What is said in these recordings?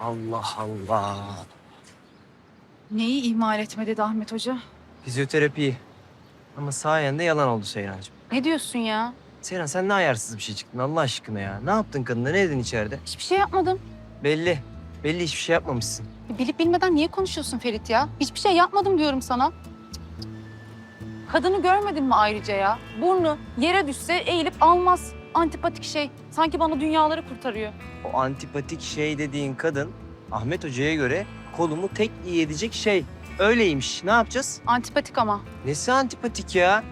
Allah Allah. Neyi ihmal etme dedi Ahmet Hoca? Fizyoterapiyi. Ama sayende yalan oldu Seyrancığım. Ne diyorsun ya? Seyran sen ne ayarsız bir şey çıktın Allah aşkına ya. Ne yaptın kadına? Ne dedin içeride? Hiçbir şey yapmadım. Belli. Belli hiçbir şey yapmamışsın. Bilip bilmeden niye konuşuyorsun Ferit ya? Hiçbir şey yapmadım diyorum sana. Kadını görmedin mi ayrıca ya? Burnu yere düşse eğilip almaz. Antipatik şey. Sanki bana dünyaları kurtarıyor. O antipatik şey dediğin kadın Ahmet Hoca'ya göre kolumu tek iyi edecek şey. Öyleymiş. Ne yapacağız? Antipatik ama. Nesi antipatik ya?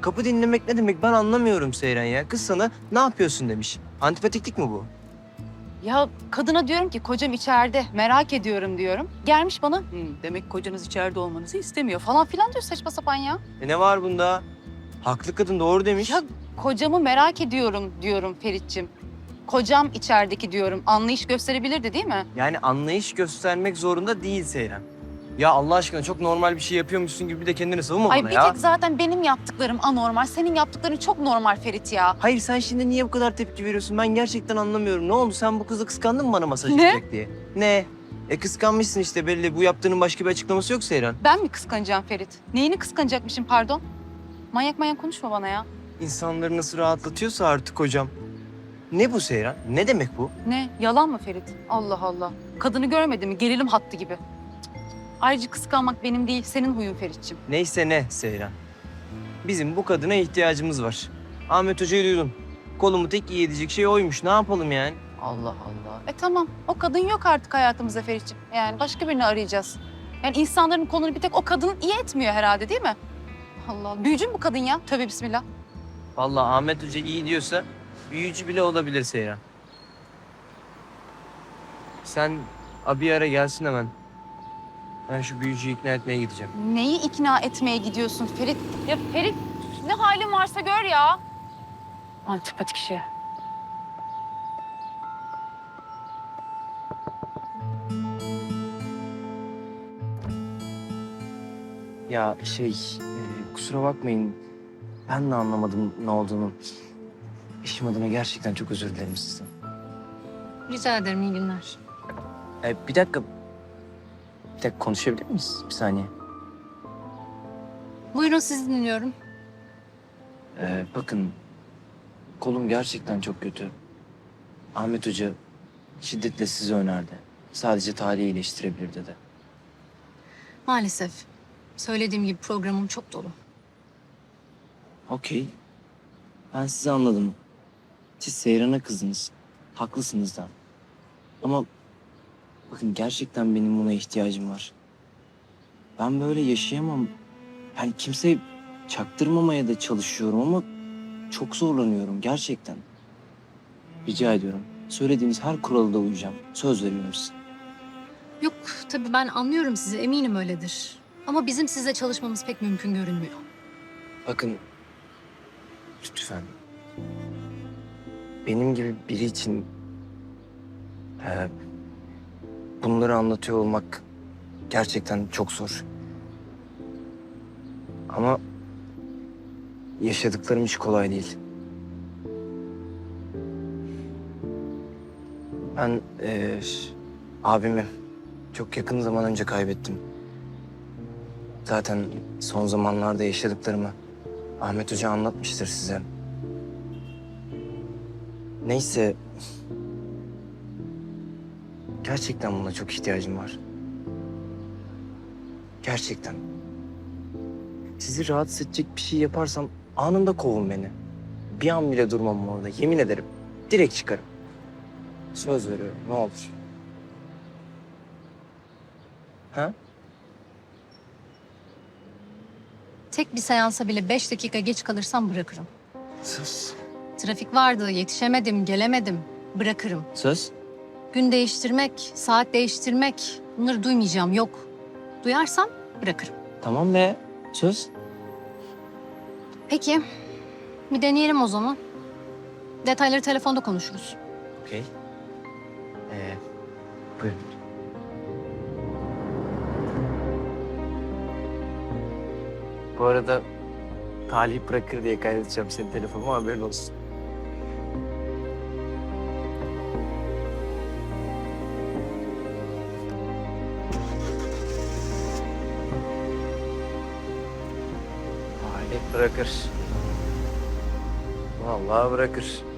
Kapı dinlemek ne demek ben anlamıyorum Seyran ya. Kız sana ne yapıyorsun demiş. Antipatiklik mi bu? Ya kadına diyorum ki kocam içeride merak ediyorum diyorum. Gelmiş bana "Hı, demek kocanız içeride olmanızı istemiyor falan filan diyor saçma sapan ya. E ne var bunda? Haklı kadın doğru demiş. Ya kocamı merak ediyorum diyorum Feritçim. Kocam içerideki diyorum. Anlayış gösterebilirdi değil mi? Yani anlayış göstermek zorunda değil Seyran. Ya Allah aşkına çok normal bir şey yapıyormuşsun gibi bir de kendini savunma Ay bana bir ya. tek zaten benim yaptıklarım anormal. Senin yaptıkların çok normal Ferit ya. Hayır sen şimdi niye bu kadar tepki veriyorsun? Ben gerçekten anlamıyorum. Ne oldu? Sen bu kızı kıskandın mı bana masaj Ne? yapacak diye? Ne? E kıskanmışsın işte belli. Bu yaptığının başka bir açıklaması yok Seyran. Ben mi kıskanacağım Ferit? Neyini kıskanacakmışım pardon? Manyak manyak konuşma bana ya. İnsanları nasıl rahatlatıyorsa artık hocam. Ne bu Seyran? Ne demek bu? Ne? Yalan mı Ferit? Allah Allah. Kadını görmedi mi? Gerilim hattı gibi. Ayrıca kıskanmak benim değil, senin huyun Feritçim. Neyse ne Seyran. Bizim bu kadına ihtiyacımız var. Ahmet Hoca'yı duydun. Kolumu tek iyi edecek şey oymuş. Ne yapalım yani? Allah Allah. E tamam. O kadın yok artık hayatımızda Feritçim. Yani başka birini arayacağız. Yani insanların konunu bir tek o kadın iyi etmiyor herhalde değil mi? Allah. Büyücü mü bu kadın ya? Tövbe bismillah. Vallahi Ahmet Hoca iyi diyorsa büyücü bile olabilir Seyran. Sen abi ara gelsin hemen. Ben şu büyücüyü ikna etmeye gideceğim. Neyi ikna etmeye gidiyorsun Ferit? Ya Ferit ne halin varsa gör ya. Antipatik şey. Ya şey, e, kusura bakmayın. Ben de anlamadım ne olduğunu. Eşim adına gerçekten çok özür dilerim sizden. Rica ederim iyi günler. E, bir dakika. Bir dakika konuşabilir miyiz? Bir saniye. Buyurun sizi dinliyorum. E, bakın, kolum gerçekten çok kötü. Ahmet Hoca şiddetle sizi önerdi. Sadece tarihi iyileştirebilir dedi. Maalesef. Söylediğim gibi programım çok dolu. Okey. Ben sizi anladım. Siz Seyran'a kızdınız. Haklısınız da. Ama bakın gerçekten benim buna ihtiyacım var. Ben böyle yaşayamam. Yani kimse çaktırmamaya da çalışıyorum ama çok zorlanıyorum gerçekten. Rica ediyorum. Söylediğiniz her kurala da uyacağım. Söz veriyorum size. Yok tabii ben anlıyorum sizi eminim öyledir. Ama bizim size çalışmamız pek mümkün görünmüyor. Bakın lütfen benim gibi biri için e, bunları anlatıyor olmak gerçekten çok zor. Ama yaşadıklarım hiç kolay değil. Ben e, abimi çok yakın zaman önce kaybettim. Zaten son zamanlarda yaşadıklarımı Ahmet Hoca anlatmıştır size. Neyse. Gerçekten buna çok ihtiyacım var. Gerçekten. Sizi rahatsız edecek bir şey yaparsam anında kovun beni. Bir an bile durmam orada. Yemin ederim. Direkt çıkarım. Söz veriyorum. Ne olur. Ha? Tek bir seansa bile beş dakika geç kalırsam bırakırım. Söz. Trafik vardı, yetişemedim, gelemedim. Bırakırım. Söz. Gün değiştirmek, saat değiştirmek bunları duymayacağım yok. Duyarsam bırakırım. Tamam be. Söz. Peki bir deneyelim o zaman. Detayları telefonda konuşuruz. Okey. Ee, buyurun. Bu arada Talih bırakır diye kaydedeceğim senin telefonuma haberin olsun. Talih bırakır. Vallahi bırakır.